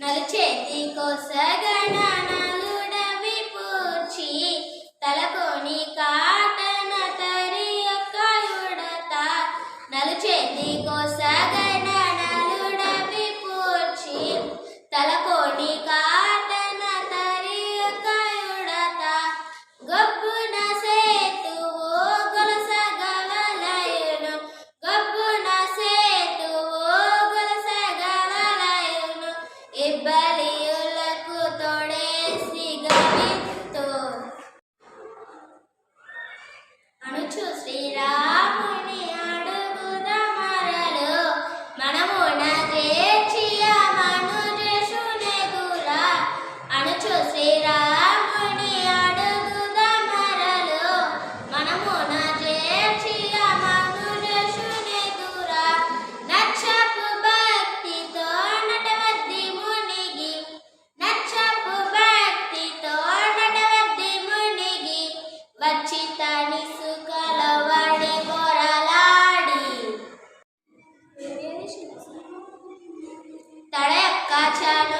నలుచేతి కోసగణనా Everybody. channel.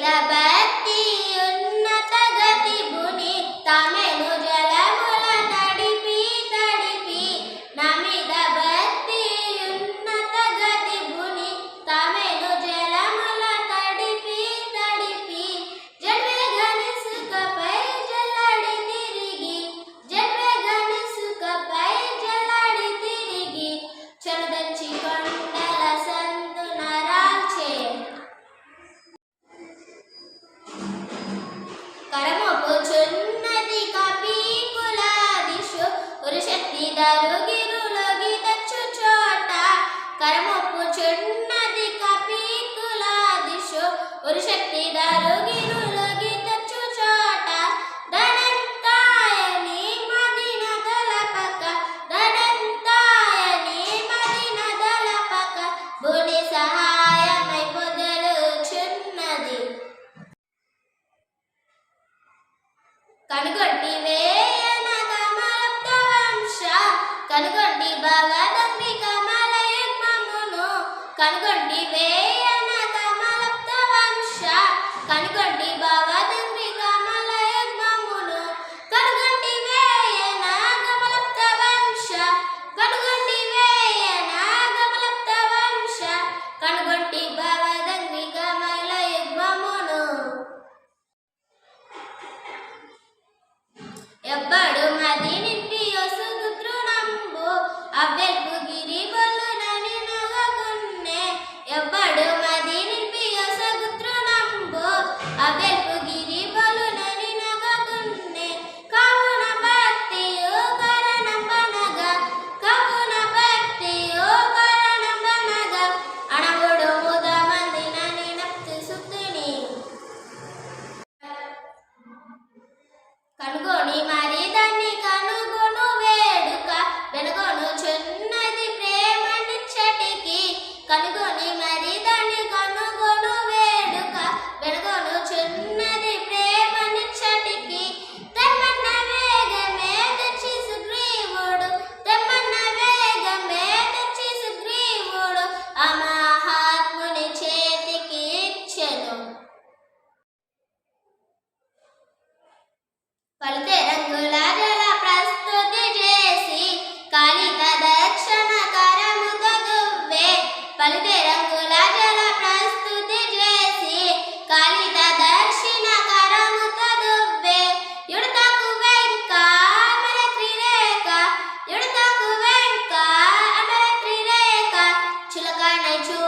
kita కనుగొట్టి వేయనగ కనుగొట్టి భగదంబిక మలయత్మమును కనుగొట్టి వే కనుగో పలితే రంగుల జల ప్రస్తుతి చేసి కాళిత దక్షణ కరముతో గువ్వే పలితే రంగుల జల ప్రస్తుతి చేసి కాళిత దక్షిణ కరముతో గువ్వే ఎడతకు వెంక అమర త్రిరేక ఎడతకు వెంక అమర త్రిరేక చులకన చూ